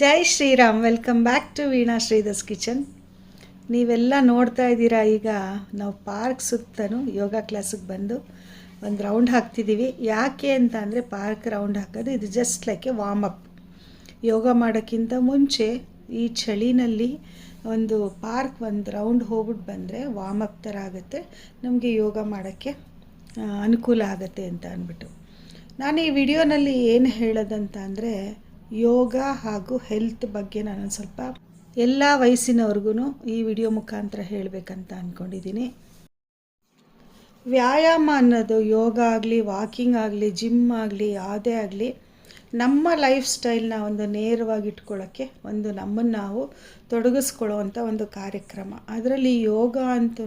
Jai Shriram. Welcome back to Veena ಶ್ರೀಧಸ್ kitchen. ನೀವೆಲ್ಲ ನೋಡ್ತಾ ಇದ್ದೀರಾ ಈಗ? ನಾವು ಪಾರ್ಕ್ ಸುತ್ತಲೂ ಯೋಗ ಕ್ಲಾಸಿಗೆ ಬಂದು ಒಂದು ರೌಂಡ್ ಹಾಕ್ತಿದ್ದೀವಿ. ಯಾಕೆ ಅಂತ ಅಂದರೆ ಪಾರ್ಕ್ ರೌಂಡ್ ಹಾಕೋದು, ಇದು just like a warm up yoga ಮಾಡೋಕ್ಕಿಂತ ಮುಂಚೆ ಈ ಚಳಿನಲ್ಲಿ ಒಂದು ಪಾರ್ಕ್ ಒಂದು ರೌಂಡ್ ಹೋಗ್ಬಿಟ್ಟು ಬಂದರೆ ವಾರ್ಮ್ ಅಪ್ ಥರ ಆಗುತ್ತೆ. ನಮಗೆ ಯೋಗ ಮಾಡೋಕ್ಕೆ ಅನುಕೂಲ ಆಗುತ್ತೆ ಅಂತ ಅಂದ್ಬಿಟ್ಟು. ನಾನು ಈ ವಿಡಿಯೋನಲ್ಲಿ ಏನು ಹೇಳೋದಂತ ಅಂದರೆ ಯೋಗ ಹಾಗೂ ಹೆಲ್ತ್ ಬಗ್ಗೆ ನಾನು ಸ್ವಲ್ಪ ಎಲ್ಲ ವಯಸ್ಸಿನವ್ರಿಗೂ ಈ ವಿಡಿಯೋ ಮುಖಾಂತರ ಹೇಳಬೇಕಂತ ಅಂದ್ಕೊಂಡಿದ್ದೀನಿ ವ್ಯಾಯಾಮ ಅನ್ನೋದು ಯೋಗ ಆಗಲಿ, ವಾಕಿಂಗ್ ಆಗಲಿ, ಜಿಮ್ ಆಗಲಿ, ಯಾವುದೇ ಆಗಲಿ ನಮ್ಮ ಲೈಫ್ ಸ್ಟೈಲ್ನ ಒಂದು ನೇರವಾಗಿ ಇಟ್ಕೊಳ್ಳೋಕ್ಕೆ ಒಂದು ನಮ್ಮನ್ನು ನಾವು ತೊಡಗಿಸ್ಕೊಳ್ಳೋವಂಥ ಒಂದು ಕಾರ್ಯಕ್ರಮ. ಅದರಲ್ಲಿ ಯೋಗ ಅಂತೂ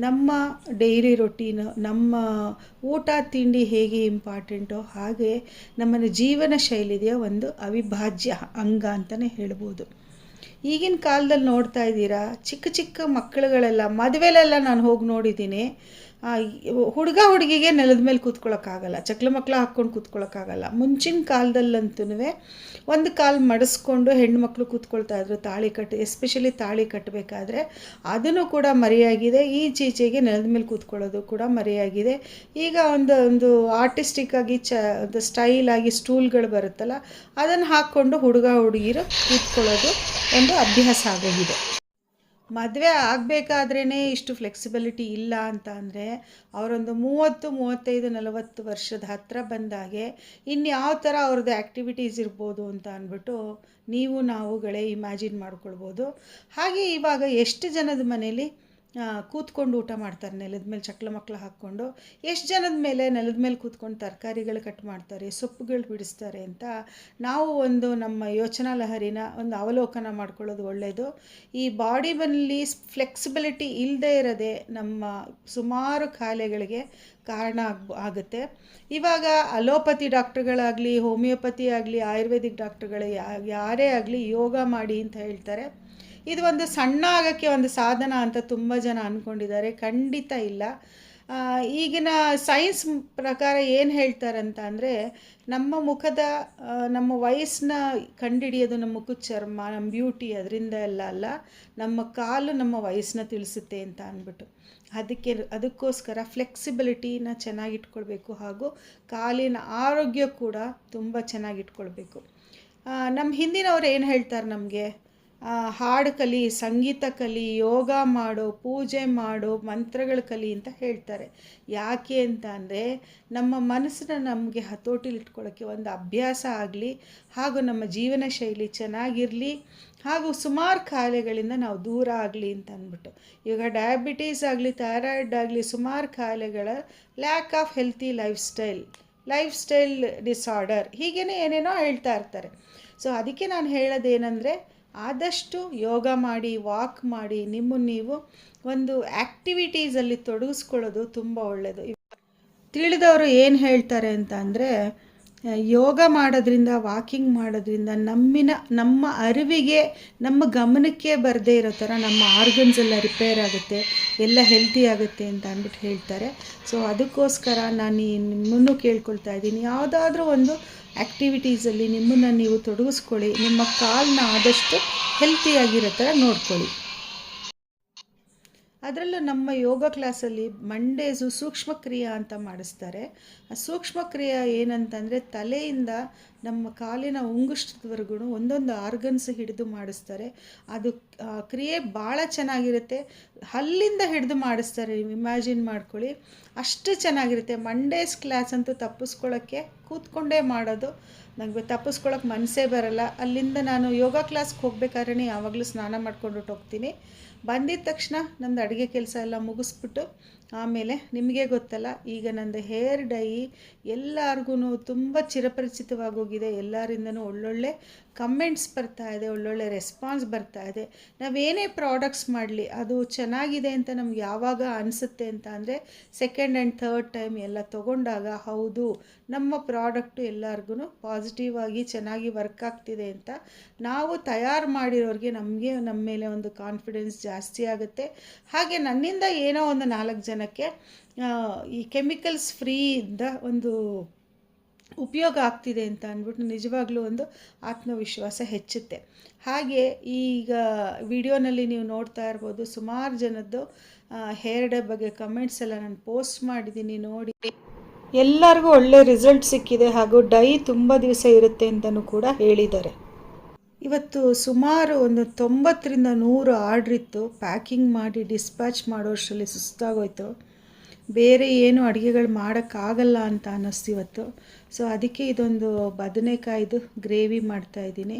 ನಮ್ಮ ಡೈಲಿ ರೊಟೀನು ನಮ್ಮ ಊಟ, ತಿಂಡಿ ಹೇಗೆ ಇಂಪಾರ್ಟೆಂಟೋ ಹಾಗೆ ನಮ್ಮ ಜೀವನ ಶೈಲಿಯ ಒಂದು ಅವಿಭಾಜ್ಯ ಅಂಗ ಅಂತಲೇ ಹೇಳ್ಬೋದು. ಈಗಿನ ಕಾಲದಲ್ಲಿ ನೋಡ್ತಾ ಇದ್ದೀರಾ, ಚಿಕ್ಕ ಚಿಕ್ಕ ಮಕ್ಕಳುಗಳೆಲ್ಲ, ಮದುವೆಲೆಲ್ಲ ನಾನು ಹೋಗಿ ನೋಡಿದ್ದೀನಿ. ಹುಡುಗ ಹುಡುಗಿಗೆ ನೆಲದ ಮೇಲೆ ಕೂತ್ಕೊಳ್ಳೋಕ್ಕಾಗಲ್ಲ ಚಕ್ಲ ಮಕ್ಕಳ ಹಾಕ್ಕೊಂಡು ಕೂತ್ಕೊಳ್ಳೋಕ್ಕಾಗಲ್ಲ ಮುಂಚಿನ ಕಾಲದಲ್ಲಂತೂ ಒಂದು ಕಾಲು ಮಡಿಸ್ಕೊಂಡು ಹೆಣ್ಮಕ್ಳು ಕೂತ್ಕೊಳ್ತಾ ಇದ್ರು, ತಾಳಿ ಕಟ್ಟು ಎಸ್ಪೆಷಲಿ ತಾಳಿ ಕಟ್ಟಬೇಕಾದ್ರೆ ಅದನ್ನು ಕೂಡ ಮರೆಯಾಗಿದೆ. ಈಚೀಚೆಗೆ ನೆಲದ ಮೇಲೆ ಕೂತ್ಕೊಳ್ಳೋದು ಕೂಡ ಮರೆಯಾಗಿದೆ. ಈಗ ಒಂದು ಒಂದು ಆರ್ಟಿಸ್ಟಿಕ್ ಆಗಿ ಚ, ಒಂದು ಸ್ಟೈಲ್ ಆಗಿ ಸ್ಟೂಲ್ಗಳು ಬರುತ್ತಲ್ಲ, ಅದನ್ನು ಹಾಕ್ಕೊಂಡು ಹುಡುಗ ಹುಡುಗಿರು ಕೂತ್ಕೊಳ್ಳೋದು ಒಂದು ಅಭ್ಯಾಸ ಆಗೋಗಿದೆ. ಮದುವೆ ಆಗಬೇಕಾದ್ರೇ ಇಷ್ಟು ಫ್ಲೆಕ್ಸಿಬಿಲಿಟಿ ಇಲ್ಲ ಅಂತ ಅಂದರೆ ಅವರೊಂದು ಮೂವತ್ತು, ಮೂವತ್ತೈದು, ನಲವತ್ತು ವರ್ಷದ ಹತ್ತಿರ ಬಂದಾಗೆ ಇನ್ಯಾವ ಥರ ಅವ್ರದ್ದು ಆ್ಯಕ್ಟಿವಿಟೀಸ್ ಇರ್ಬೋದು ಅಂತ ಅಂದ್ಬಿಟ್ಟು ನೀವು ನಾವುಗಳೇ ಇಮ್ಯಾಜಿನ್ ಮಾಡ್ಕೊಳ್ಬೋದು. ಹಾಗೆ ಇವಾಗ ಎಷ್ಟು ಜನದ ಮನೇಲಿ? ಕೂತ್ಕೊಂಡು ಊಟ ಮಾಡ್ತಾರೆ, ನೆಲದ ಮೇಲೆ ಚಕ್ಲ ಮಕ್ಳು ಹಾಕ್ಕೊಂಡು. ಎಷ್ಟು ಜನದ ಮೇಲೆ ನೆಲದ ಮೇಲೆ ಕೂತ್ಕೊಂಡು ತರಕಾರಿಗಳು ಕಟ್ ಮಾಡ್ತಾರೆ, ಸೊಪ್ಪುಗಳು ಬಿಡಿಸ್ತಾರೆ ಅಂತ ನಾವು ಒಂದು ನಮ್ಮ ಯೋಚನಾ ಲಹರಿನ ಒಂದು ಅವಲೋಕನ ಮಾಡ್ಕೊಳ್ಳೋದು ಒಳ್ಳೆಯದು ಈ ಬಾಡಿ ಬನ್ನಲ್ಲಿ ಫ್ಲೆಕ್ಸಿಬಿಲಿಟಿ ಇಲ್ಲದೇ ಇರೋದೇ ನಮ್ಮ ಸುಮಾರು ಖಾಯಿಲೆಗಳಿಗೆ ಕಾರಣ ಆಗ, ಆಗುತ್ತೆ. ಇವಾಗ ಅಲೋಪತಿ ಡಾಕ್ಟ್ರುಗಳಾಗಲಿ, ಹೋಮಿಯೋಪತಿ ಆಗಲಿ, ಆಯುರ್ವೇದಿಕ್ ಡಾಕ್ಟ್ರುಗಳು ಯಾರೇ ಆಗಲಿ ಯೋಗ ಮಾಡಿ ಅಂತ ಹೇಳ್ತಾರೆ. ಇದು ಒಂದು ಸಣ್ಣ ಆಗೋಕ್ಕೆ ಒಂದು ಸಾಧನ ಅಂತ ತುಂಬ ಜನ ಅಂದ್ಕೊಂಡಿದ್ದಾರೆ ಖಂಡಿತ ಇಲ್ಲ. ಈಗಿನ ಸೈನ್ಸ್ ಪ್ರಕಾರ ಏನು ಹೇಳ್ತಾರಂತ ಅಂದರೆ, ನಮ್ಮ ಮುಖದ ನಮ್ಮ ವಯಸ್ಸನ್ನ ಕಂಡುಹಿಡಿಯೋದು ನಮ್ಮ ಮುಖದ ಚರ್ಮ, ನಮ್ಮ ಬ್ಯೂಟಿ ಅದರಿಂದ ಎಲ್ಲ ಅಲ್ಲ, ನಮ್ಮ ಕಾಲು ನಮ್ಮ ವಯಸ್ಸನ್ನ ತಿಳಿಸುತ್ತೆ ಅಂತ ಅಂದ್ಬಿಟ್ಟು. ಅದಕ್ಕೆ ಅದಕ್ಕೋಸ್ಕರ ಫ್ಲೆಕ್ಸಿಬಿಲಿಟಿನ ಚೆನ್ನಾಗಿಟ್ಕೊಳ್ಬೇಕು ಹಾಗೂ ಕಾಲಿನ ಆರೋಗ್ಯ ಕೂಡ ತುಂಬ ಚೆನ್ನಾಗಿಟ್ಕೊಳ್ಬೇಕು. ನಮ್ಮ ಹಿಂದಿನವ್ರು ಏನು ಹೇಳ್ತಾರೆ ನಮಗೆ? ಹಾಡು ಕಲಿ, ಸಂಗೀತ ಕಲಿ, ಯೋಗ ಮಾಡು, ಪೂಜೆ ಮಾಡು ಮಂತ್ರಗಳು ಕಲಿ ಅಂತ ಹೇಳ್ತಾರೆ. ಯಾಕೆ ಅಂತ ಅಂದರೆ ನಮ್ಮ ಮನಸ್ಸನ್ನ ನಮಗೆ ಹತೋಟಿಲಿಟ್ಕೊಳ್ಳೋಕ್ಕೆ ಒಂದು ಅಭ್ಯಾಸ ಆಗಲಿ, ಹಾಗೂ ನಮ್ಮ ಜೀವನ ಶೈಲಿ ಚೆನ್ನಾಗಿರಲಿ, ಹಾಗೂ ಸುಮಾರು ಕಾಯಿಲೆಗಳಿಂದ ನಾವು ದೂರ ಆಗಲಿ ಅಂತ ಅಂದ್ಬಿಟ್ಟು. ಈಗ ಡಯಾಬಿಟೀಸ್ ಆಗಲಿ ಥೈರಾಯ್ಡ್ ಆಗಲಿ, ಸುಮಾರು ಕಾಯಿಲೆಗಳ lack of healthy lifestyle lifestyle disorder ಹೀಗೇ ಏನೇನೋ ಹೇಳ್ತಾ ಇರ್ತಾರೆ. ಸೊ ಅದಕ್ಕೆ ನಾನು ಹೇಳೋದೇನೆಂದರೆ ಆದಷ್ಟು ಯೋಗ ಮಾಡಿ ವಾಕ್ ಮಾಡಿ ನಿಮ್ಮನ್ನು ನೀವು ಒಂದು ಆ್ಯಕ್ಟಿವಿಟೀಸಲ್ಲಿ ತೊಡಗಿಸ್ಕೊಳ್ಳೋದು ತುಂಬ ಒಳ್ಳೆಯದು ತಿಳಿದವರು ಏನು ಹೇಳ್ತಾರೆ ಅಂತ ಅಂದರೆ ಯೋಗ ಮಾಡೋದ್ರಿಂದ, ವಾಕಿಂಗ್ ಮಾಡೋದ್ರಿಂದ ನಮ್ಮಿನ, ನಮ್ಮ ಅರಿವಿಗೆ, ನಮ್ಮ ಗಮನಕ್ಕೆ ಬರದೇ ಇರೋ ಥರ ನಮ್ಮ ಆರ್ಗನ್ಸ್ ಎಲ್ಲ ರಿಪೇರ್ ಆಗುತ್ತೆ, ಎಲ್ಲ ಹೆಲ್ತಿ ಆಗುತ್ತೆ ಅಂತ ಅಂದ್ಬಿಟ್ಟು ಹೇಳ್ತಾರೆ. ಸೊ ಅದಕ್ಕೋಸ್ಕರ ನಾನು ನಿಮ್ಮನ್ನು ಕೇಳ್ಕೊಳ್ತಾ ಇದ್ದೀನಿ. ಯಾವುದಾದ್ರೂ ಒಂದು ಆ್ಯಕ್ಟಿವಿಟೀಸಲ್ಲಿ ನಿಮ್ಮನ್ನು ನೀವು ತೊಡಗಿಸ್ಕೊಳ್ಳಿ, ನಿಮ್ಮ ಕಾಲನ್ನ ಆದಷ್ಟು ಹೆಲ್ತಿಯಾಗಿರೋ ಥರ ನೋಡ್ಕೊಳ್ಳಿ. ಅದರಲ್ಲೂ ನಮ್ಮ ಯೋಗ ಕ್ಲಾಸಲ್ಲಿ ಮಂಡೇಸು ಸೂಕ್ಷ್ಮ ಕ್ರಿಯಾ ಅಂತ ಮಾಡಿಸ್ತಾರೆ. ಆ ಸೂಕ್ಷ್ಮ ಕ್ರಿಯೆ ಏನಂತಂದರೆ ತಲೆಯಿಂದ ನಮ್ಮ ಕಾಲಿನ ಉಂಗುಷ್ಟದವರೆಗೂ ಒಂದೊಂದು ಆರ್ಗನ್ಸ್ ಹಿಡಿದು ಮಾಡಿಸ್ತಾರೆ. ಅದು ಕ್ರಿಯೆ ಭಾಳ ಚೆನ್ನಾಗಿರುತ್ತೆ. ಅಲ್ಲಿಂದ ಹಿಡಿದು ಮಾಡಿಸ್ತಾರೆ. ಇಮ್ಯಾಜಿನ್ ಮಾಡ್ಕೊಳ್ಳಿ. ಅಷ್ಟು ಚೆನ್ನಾಗಿರುತ್ತೆ. ಮಂಡೇಸ್ ಕ್ಲಾಸ್ ಅಂತೂ ತಪ್ಪಿಸ್ಕೊಳ್ಳೋಕ್ಕೆ ಕೂತ್ಕೊಂಡೇ ಮಾಡೋದು. ನನಗೆ ತಪ್ಪಿಸ್ಕೊಳ್ಳೋಕೆ ಮನಸ್ಸೇ ಬರಲ್ಲ. ಅಲ್ಲಿಂದ ನಾನು ಯೋಗ ಕ್ಲಾಸ್ಗೆ ಹೋಗ್ಬೇಕಾದ್ರೆ ಯಾವಾಗಲೂ ಸ್ನಾನ ಮಾಡ್ಕೊಂಡು ಹೋಗ್ತೀನಿ ಬಂದಿದ ತಕ್ಷಣ ನಂದು ಅಡುಗೆ ಕೆಲಸ ಎಲ್ಲ ಮುಗಿಸ್ಬಿಟ್ಟು ಆಮೇಲೆ ನಿಮಗೆ ಗೊತ್ತಲ್ಲ, ಈಗ ನಂದು ಹೇರ್ ಡೈ ಎಲ್ಲರಿಗೂ ತುಂಬ ಚಿರಪರಿಚಿತವಾಗೋಗಿದೆ ಎಲ್ಲರಿಂದನೂ ಒಳ್ಳೊಳ್ಳೆ ಕಮೆಂಟ್ಸ್ ಬರ್ತಾ ಇದೆ, ಒಳ್ಳೊಳ್ಳೆ ರೆಸ್ಪಾನ್ಸ್ ಬರ್ತಾ ಇದೆ. ನಾವೇನೇ ಪ್ರಾಡಕ್ಟ್ಸ್ ಮಾಡಲಿ, ಅದು ಚೆನ್ನಾಗಿದೆ ಅಂತ ನಮ್ಗೆ ಯಾವಾಗ ಅನಿಸುತ್ತೆ ಅಂತ ಅಂದರೆ ಸೆಕೆಂಡ್ ಆ್ಯಂಡ್ ಥರ್ಡ್ ಟೈಮ್ ಎಲ್ಲ ತೊಗೊಂಡಾಗ ಹೌದು, ನಮ್ಮ ಪ್ರಾಡಕ್ಟು ಎಲ್ಲರಿಗೂ ಪಾಸಿಟಿವ್ ಆಗಿ ಚೆನ್ನಾಗಿ ವರ್ಕ್ ಆಗ್ತಿದೆ ಅಂತ ನಾವು ತಯಾರು ಮಾಡಿರೋರಿಗೆ ನಮಗೆ ನಮ್ಮ ಮೇಲೆ ಒಂದು ಕಾನ್ಫಿಡೆನ್ಸ್ ಜಾಸ್ತಿ ಆಗುತ್ತೆ. ಹಾಗೆ ನನ್ನಿಂದ ಏನೋ ಒಂದು ನಾಲ್ಕು ಜನಕ್ಕೆ ಈ ಕೆಮಿಕಲ್ಸ್ ಫ್ರೀ ಇಂದ ಒಂದು ಉಪಯೋಗ ಆಗ್ತಿದೆ ಅಂತ ಅಂದ್ಬಿಟ್ಟು ನಿಜವಾಗ್ಲೂ ಒಂದು ಆತ್ಮವಿಶ್ವಾಸ ಹೆಚ್ಚುತ್ತೆ. ಹಾಗೆ ಈಗ ವಿಡಿಯೋನಲ್ಲಿ ನೀವು ನೋಡ್ತಾ ಇರ್ಬೋದು ಸುಮಾರು ಜನದ್ದು ಹೇರ್ ಡೇ ಬಗ್ಗೆ ಕಮೆಂಟ್ಸ್ ಎಲ್ಲ ನಾನು ಪೋಸ್ಟ್ ಮಾಡಿದ್ದೀನಿ, ನೋಡಿ. ಎಲ್ಲರಿಗೂ ಒಳ್ಳೆ ರಿಸಲ್ಟ್ ಸಿಕ್ಕಿದೆ ಹಾಗೂ ಡೈ ತುಂಬ ದಿವಸ ಇರುತ್ತೆ ಅಂತಲೂ ಕೂಡ ಹೇಳಿದ್ದಾರೆ. ಇವತ್ತು ಸುಮಾರು ಒಂದು ತೊಂಬತ್ತರಿಂದ ನೂರು ಆರ್ಡ್ರಿತ್ತು ಪ್ಯಾಕಿಂಗ್ ಮಾಡಿ ಡಿಸ್ಪ್ಯಾಚ್ ಮಾಡೋಷ್ಟರಲ್ಲಿ ಸುಸ್ತಾಗೋಯ್ತು. ಬೇರೆ ಏನು ಅಡುಗೆಗಳು ಮಾಡೋಕ್ಕಾಗಲ್ಲ ಅಂತ ಅನ್ನಿಸ್ತು ಇವತ್ತು. ಸೊ ಅದಕ್ಕೆ ಇದೊಂದು ಬದನೆಕಾಯ್ದು ಗ್ರೇವಿ ಮಾಡ್ತಾ ಇದ್ದೀನಿ.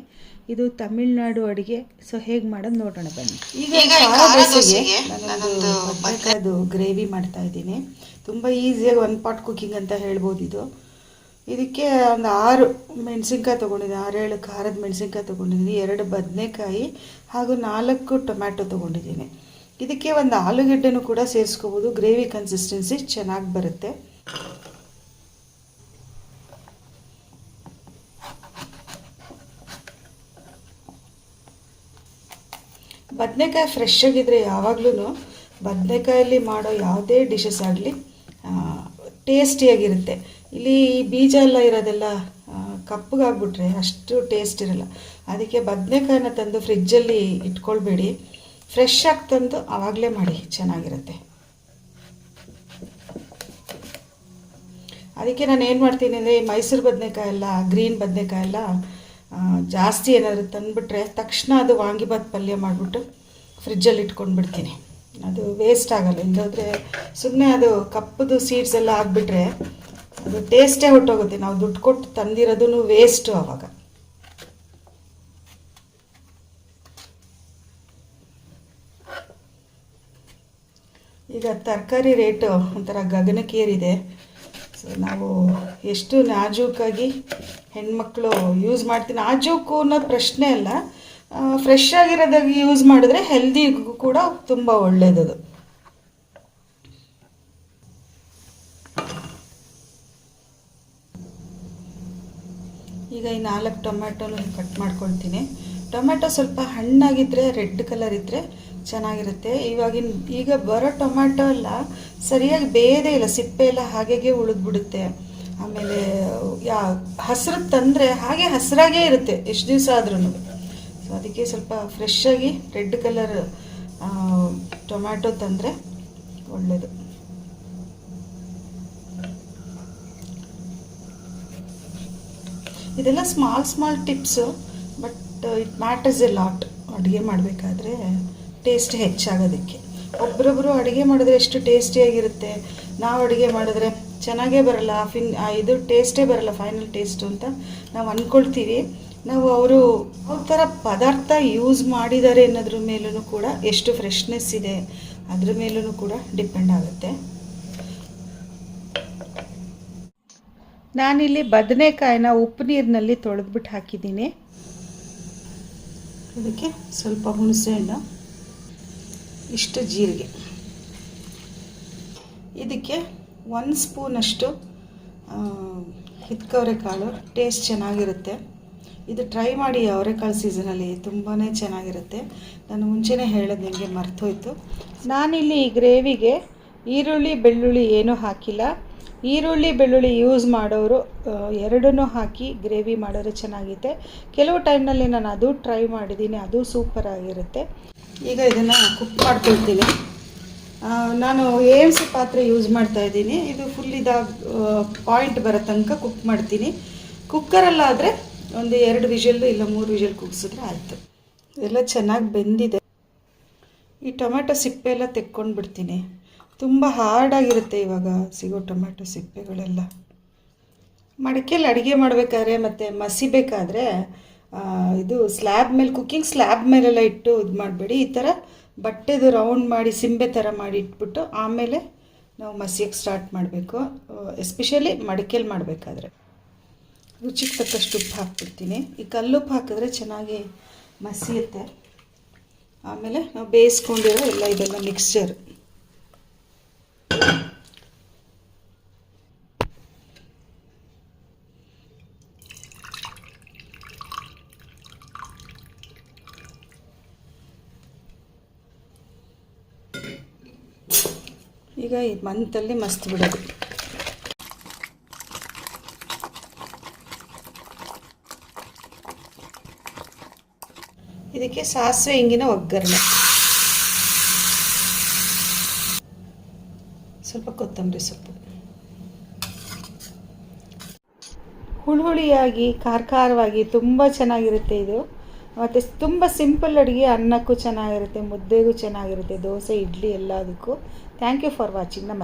ಇದು ತಮಿಳ್ನಾಡು ಅಡುಗೆ. ಸೊ ಹೇಗೆ ಮಾಡೋದು ನೋಡೋಣ ಬನ್ನಿ. ಈಗ ದೋಸೆಗೆ ನಾನೊಂದು ಬದನೆಕಾಯ್ದು ಗ್ರೇವಿ ಮಾಡ್ತಾ ಇದ್ದೀನಿ. ತುಂಬ ಈಸಿಯಾಗಿ ಒನ್ ಪಾಟ್ ಕುಕ್ಕಿಂಗ್ ಅಂತ ಹೇಳ್ಬೋದು ಇದು. ಇದಕ್ಕೆ ಒಂದು ಆರು ಮೆಣಸಿನ್ಕಾಯಿ ತೊಗೊಂಡಿದ್ದೀನಿ ಆರೇಳು ಖಾರದ ಮೆಣಸಿನ್ಕಾಯಿ ತೊಗೊಂಡಿದ್ದೀನಿ. ಎರಡು ಬದನೆಕಾಯಿ ಹಾಗೂ ನಾಲ್ಕು ಟೊಮ್ಯಾಟೊ ತೊಗೊಂಡಿದ್ದೀನಿ. ಇದಕ್ಕೆ ಒಂದು ಆಲೂಗಡ್ಡೆನೂ ಕೂಡ ಸೇರಿಸ್ಕೋಬೋದು. ಗ್ರೇವಿ ಕನ್ಸಿಸ್ಟೆನ್ಸಿ ಚೆನ್ನಾಗಿ ಬರುತ್ತೆ. ಬದನೆಕಾಯಿ ಫ್ರೆಶ್ ಆಗಿದ್ರೆ ಯಾವಾಗಲೂ ಬದನೆಕಾಯಲ್ಲಿ ಮಾಡೋ ಯಾವುದೇ ಡಿಶಸ್ ಆಗಲಿ ಟೇಸ್ಟಿಯಾಗಿರುತ್ತೆ ಇಲ್ಲಿ ಬೀಜ ಎಲ್ಲ ಇರೋದೆಲ್ಲ ಕಪ್ಪಗಾಗ್ಬಿಟ್ರೆ ಅಷ್ಟು ಟೇಸ್ಟ್ ಇರಲ್ಲ. ಅದಕ್ಕೆ ಬದನೆಕಾಯಿನ ತಂದು ಫ್ರಿಜ್ಜಲ್ಲಿ ಇಟ್ಕೊಳ್ಬೇಡಿ. ಫ್ರೆಶ್ ಆಗಿ ತಂದು ಆವಾಗಲೇ ಮಾಡಿ, ಚೆನ್ನಾಗಿರುತ್ತೆ. ಅದಕ್ಕೆ ನಾನು ಏನು ಮಾಡ್ತೀನಿ ಅಂದರೆ ಮೈಸೂರು ಬದನೆಕಾಯಿ ಎಲ್ಲ, ಗ್ರೀನ್ ಬದನೆಕಾಯಿ ಎಲ್ಲ ಜಾಸ್ತಿ ಏನಾದರೂ ತಂದುಬಿಟ್ರೆ ತಕ್ಷಣ ಅದು ವಾಂಗಿಬಾತ್ ಪಲ್ಯ ಮಾಡಿಬಿಟ್ಟು ಫ್ರಿಜ್ಜಲ್ಲಿ ಇಟ್ಕೊಂಡು ಬಿಡ್ತೀನಿ ಅದು ವೇಸ್ಟ್ ಆಗಲ್ಲ. ಇಲ್ಲದ್ರೆ ಸುಮ್ಮನೆ ಅದು ಕಪ್ಪದು ಸೀಡ್ಸ್ ಎಲ್ಲ ಹಾಕ್ಬಿಟ್ರೆ ಅದು ಟೇಸ್ಟೇ ಹೊಟ್ಟೋಗುತ್ತೆ ನಾವು ದುಡ್ಡು ಕೊಟ್ಟು ತಂದಿರೋದು ವೇಸ್ಟು ಆವಾಗ ಈಗ ತರಕಾರಿ ರೇಟು ಒಂಥರ ಗಗನಕ್ಕೇರಿದೆ ಸೊ ನಾವು ಎಷ್ಟು ನಾಜೂಕಾಗಿ ಹೆಣ್ಮಕ್ಳು ಯೂಸ್ ಮಾಡ್ತೀನಿ ನಾಜೂಕು ಅನ್ನೋದು ಪ್ರಶ್ನೆ ಅಲ್ಲ. ಫ್ರೆಶ್ ಆಗಿರೋದಾಗಿ ಯೂಸ್ ಮಾಡಿದ್ರೆ ಹೆಲ್ದಿಗೂ ಕೂಡ ತುಂಬ ಒಳ್ಳೆಯದದು ಈಗ ಈ ನಾಲ್ಕು ಟೊಮ್ಯಾಟೊನ ಕಟ್ ಮಾಡ್ಕೊಳ್ತೀನಿ. ಟೊಮ್ಯಾಟೊ ಸ್ವಲ್ಪ ಹಣ್ಣಾಗಿದ್ದರೆ ರೆಡ್ ಕಲರ್ ಇದ್ದರೆ ಚೆನ್ನಾಗಿರುತ್ತೆ. ಇವಾಗಿನ ಈಗ ಬರೋ ಟೊಮ್ಯಾಟೊ ಎಲ್ಲ ಸರಿಯಾಗಿ ಬೇಯದೇ ಇಲ್ಲ, ಸಿಪ್ಪೆ ಎಲ್ಲ ಹಾಗೆ ಉಳಿದ್ಬಿಡುತ್ತೆ. ಆಮೇಲೆ, ಯಾ, ಹಸಿರು ತಂದರೆ ಹಾಗೆ ಹಸಿರಾಗೇ ಇರುತ್ತೆ ಎಷ್ಟು ದಿವಸ ಆದ್ರೂ ಸೊ ಅದಕ್ಕೆ ಸ್ವಲ್ಪ ಫ್ರೆಶ್ ಆಗಿ ರೆಡ್ ಕಲರ್ ಟೊಮ್ಯಾಟೊ ತಂದರೆ ಒಳ್ಳೆಯದು ಇದೆಲ್ಲ small small tips but it matters a lot ಅಡುಗೆ ಮಾಡಬೇಕಾದ್ರೆ ಟೇಸ್ಟ್ ಹೆಚ್ಚಾಗೋದಕ್ಕೆ. ಒಬ್ಬರೊಬ್ಬರು ಅಡುಗೆ ಮಾಡಿದ್ರೆ ಎಷ್ಟು ಟೇಸ್ಟಿಯಾಗಿರುತ್ತೆ ನಾವು ಅಡುಗೆ ಮಾಡಿದ್ರೆ ಚೆನ್ನಾಗೇ ಬರಲ್ಲ ಫಿನ್ ಇದು ಟೇಸ್ಟೇ ಬರಲ್ಲ ಫೈನಲ್ ಟೇಸ್ಟು ಅಂತ ನಾವು ಅಂದ್ಕೊಳ್ತೀವಿ ನಾವು ಅವರು ಯಾವ ಥರ ಪದಾರ್ಥ ಯೂಸ್ ಮಾಡಿದ್ದಾರೆ ಅನ್ನೋದ್ರ ಮೇಲೂ ಕೂಡ ಎಷ್ಟು ಫ್ರೆಶ್ನೆಸ್ ಇದೆ ಅದ್ರ ಮೇಲೂ ಕೂಡ ಡಿಪೆಂಡ್ ಆಗುತ್ತೆ. ನಾನಿಲ್ಲಿ ಬದನೆಕಾಯಿನ ಉಪ್ಪು ನೀರಿನಲ್ಲಿ ತೊಳೆದ್ಬಿಟ್ಟು ಹಾಕಿದ್ದೀನಿ. ಅದಕ್ಕೆ ಸ್ವಲ್ಪ ಹುಣಸೆಹಣ್ಣು ಇಷ್ಟು ಜೀರಿಗೆ. ಇದಕ್ಕೆ ಒಂದು ಸ್ಪೂನಷ್ಟು ಹಿತ್ಕವರೆಕಾಳು ಟೇಸ್ಟ್ ಚೆನ್ನಾಗಿರುತ್ತೆ. ಇದು ಟ್ರೈ ಮಾಡಿ ಅವರೆಕಾಳು ಸೀಸನಲ್ಲಿ ತುಂಬಾ ಚೆನ್ನಾಗಿರುತ್ತೆ. ನಾನು ಮುಂಚೆನೇ ಹೇಳೋದು ನಿಮಗೆ ಮರ್ತೋಯ್ತು. ನಾನಿಲ್ಲಿ ಈ ಗ್ರೇವಿಗೆ ಈರುಳ್ಳಿ, ಬೆಳ್ಳುಳ್ಳಿ ಏನೂ ಹಾಕಿಲ್ಲ. ಈರುಳ್ಳಿ, ಬೆಳ್ಳುಳ್ಳಿ ಯೂಸ್ ಮಾಡೋರು ಎರಡನ್ನೂ ಹಾಕಿ ಗ್ರೇವಿ ಮಾಡಿದ್ರೆ ಚೆನ್ನಾಗಿದೆ ಕೆಲವು ಟೈಮ್ನಲ್ಲಿ ನಾನು ಅದು ಟ್ರೈ ಮಾಡಿದ್ದೀನಿ ಅದು ಸೂಪರ್ ಆಗಿರುತ್ತೆ. ಈಗ ಇದನ್ನು ಕುಕ್ ಮಾಡ್ಕೊಳ್ತೀನಿ. ನಾನು ಎ ಎಂ ಸಿ ಪಾತ್ರೆ ಯೂಸ್ ಮಾಡ್ತಾ ಇದ್ದೀನಿ. ಇದು ಫುಲ್ ಇದಾಗ ಪಾಯಿಂಟ್ ಬರೋ ತನಕ ಕುಕ್ ಮಾಡ್ತೀನಿ. ಕುಕ್ಕರಲ್ಲಾದರೆ ಒಂದು ಎರಡು ವಿಷಲ್ಲು ಇಲ್ಲ ಮೂರು ವಿಷಲ್ ಕುಗ್ಸಿದ್ರೆ ಆಯಿತು. ಇದೆಲ್ಲ ಚೆನ್ನಾಗಿ ಬೆಂದಿದೆ. ಈ ಟೊಮೆಟೊ ಸಿಪ್ಪೆ ಎಲ್ಲ ತೆಕ್ಕೊಂಡು ಬಿಡ್ತೀನಿ. ತುಂಬ ಹಾರ್ಡಾಗಿರುತ್ತೆ ಇವಾಗ ಸಿಗೋ ಟೊಮೆಟೊ ಸಿಪ್ಪೆಗಳೆಲ್ಲ. ಮಡಿಕೆಯಲ್ಲಿ ಅಡುಗೆ ಮಾಡಬೇಕಾದ್ರೆ ಮತ್ತು ಮಸಿಬೇಕಾದ್ರೆ ಇದು ಸ್ಲ್ಯಾಬ್ ಮೇಲೆ ಕುಕ್ಕಿಂಗ್ ಸ್ಲ್ಯಾಬ್ ಮೇಲೆಲ್ಲ ಇಟ್ಟು ಇದು ಮಾಡಬೇಡಿ. ಈ ಥರ ಬಟ್ಟೆದು ರೌಂಡ್ ಮಾಡಿ, ಸಿಂಬೆ ಥರ ಮಾಡಿ ಇಟ್ಬಿಟ್ಟು ಆಮೇಲೆ ನಾವು ಮಸಿಯಕ್ಕೆ ಸ್ಟಾರ್ಟ್ ಮಾಡಬೇಕು. ಎಸ್ಪೆಷಲಿ ಮಡಿಕೆಯಲ್ಲಿ ಮಾಡಬೇಕಾದ್ರೆ. ರುಚಿಗೆ ತಕ್ಕಷ್ಟು ಉಪ್ಪು ಹಾಕ್ಬಿಡ್ತೀನಿ. ಈ ಕಲ್ಲುಪ್ಪು ಹಾಕಿದ್ರೆ ಚೆನ್ನಾಗಿ ಮಸಿಯುತ್ತೆ. ಆಮೇಲೆ ನಾವು ಬೇಯಿಸ್ಕೊಂಡಿರೋ ಎಲ್ಲ ಇದೆಲ್ಲ ಮಿಕ್ಸ್ಚರ್ ಈಗ ಇದು ಮಂತಲ್ಲಿ ಮಸ್ತ್ ಬಿಡೋದು. ಇದಕ್ಕೆ ಸಾಸಿವೆ ಹಿಂಗಿನ ಒಗ್ಗರಣೆ. ಸ್ವಲ್ಪ ಕೊತ್ತಂಬರಿ ಸೊಪ್ಪು. ಹುಳುಹುಳಿಯಾಗಿ ಖಾರ ಖಾರವಾಗಿ ತುಂಬ ಚೆನ್ನಾಗಿರುತ್ತೆ ಇದು. ಮತ್ತೆ ತುಂಬ ಸಿಂಪಲ್ ಅಡುಗೆ ಅನ್ನಕ್ಕೂ ಚೆನ್ನಾಗಿರುತ್ತೆ, ಮುದ್ದೆಗೂ ಚೆನ್ನಾಗಿರುತ್ತೆ, ದೋಸೆ, ಇಡ್ಲಿ ಎಲ್ಲದಕ್ಕೂ. ಥ್ಯಾಂಕ್ ಯು ಫಾರ್ ವಾಚಿಂಗ್ ನಮಸ್ತೆ